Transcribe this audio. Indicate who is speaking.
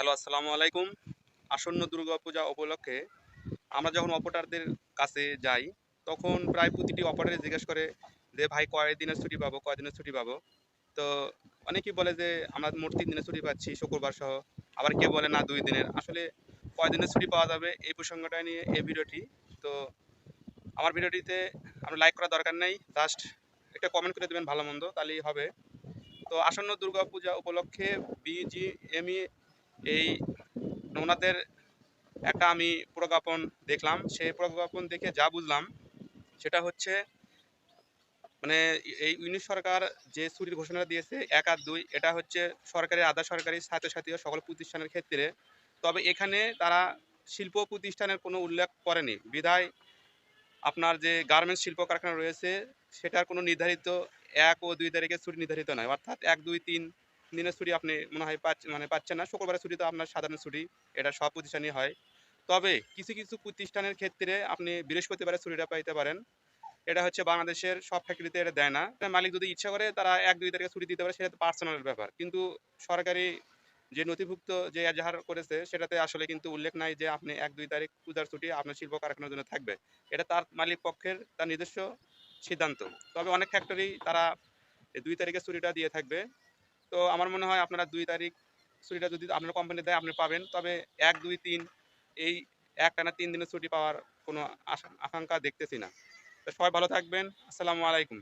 Speaker 1: Hello, আসসালামু আলাইকুম। আসন্ন দুর্গাপূজা উপলক্ষে আমরা যখন অপারেটরদের কাছে যাই, তখন প্রায় প্রতিটি অপারেটর জিজ্ঞেস করে যে, ভাই, কয় দিনের ছুটি পাবো? কয় দিনের ছুটি পাবো? তো অনেকেই বলে যে, আমরা মোট তিন দিনের ছুটি পাচ্ছি, শুক্রবার সহ। আবার কেউ বলে, না, দুই দিনের। আসলে কয় দিনের ছুটি পাওয়া যাবে এই প্রসঙ্গটা নিয়ে এই ভিডিওটি। তো আমার ভিডিওটিতে আপনার লাইক করার দরকার নেই, জাস্ট একটা কমেন্ট করে দেবেন, ভালো মন্দ, তাহলেই হবে। তো আসন্ন দুর্গাপূজা উপলক্ষে বিজিএমই এই ওনাদের একটা আমি প্রজ্ঞাপন দেখলাম। সেই প্রজ্ঞাপন দেখে যা বুঝলাম, সেটা হচ্ছে মানে এই ইউনিট সরকার যে ছুটির ঘোষণা দিয়েছে, এক আর দুই, এটা হচ্ছে সরকারি আধা সরকারি ও সকল প্রতিষ্ঠানের ক্ষেত্রে। তবে এখানে তারা শিল্প প্রতিষ্ঠানের কোনো উল্লেখ করেনি। বিধায় আপনার যে গার্মেন্টস শিল্প কারখানা রয়েছে, সেটার কোনো নির্ধারিত এক ও দুই তারিখে ছুটি নির্ধারিত নয়। অর্থাৎ এক, দুই, তিন দিনের ছুটি আপনি মনে হয় পাচ্ছেন মানে পাচ্ছেন না। শুক্রবারের ছুটি তো আপনার সাধারণ ছুটি, এটা সব প্রতিষ্ঠানই হয়। তবে কিছু কিছু প্রতিষ্ঠানের ক্ষেত্রে আপনি বৃহস্পতিবারের ছুটিটা পাইতে পারেন। এটা হচ্ছে বাংলাদেশের সব ফ্যাক্টরিতে এটা দেয় না। মালিক যদি ইচ্ছা করে তারা এক, দুই তারিখে ছুটি দিতে পারে, সেটা পার্সোনাল ব্যাপার। কিন্তু সরকারি যে নথিভুক্ত যে এজাহার করেছে, সেটাতে আসলে কিন্তু উল্লেখ নাই যে আপনি এক, দুই তারিখ পূজার ছুটি আপনার শিল্প কারখানার জন্য থাকবে। এটা তার মালিক পক্ষের, তার নিজস্ব সিদ্ধান্ত। তবে অনেক ফ্যাক্টরি তারা দুই তারিখে ছুটিটা দিয়ে থাকবে। তো আমার মনে হয় আপনারা দুই তারিখ ছুটিটা যদি আপনার কোম্পানি দেয়, আপনি পাবেন। তবে এক, দুই, তিন, এই এক টানা তিন দিনের ছুটি পাওয়ার কোনো আশা আকাঙ্ক্ষা দেখতেছি না। তো সবাই ভালো থাকবেন। আসসালামু আলাইকুম।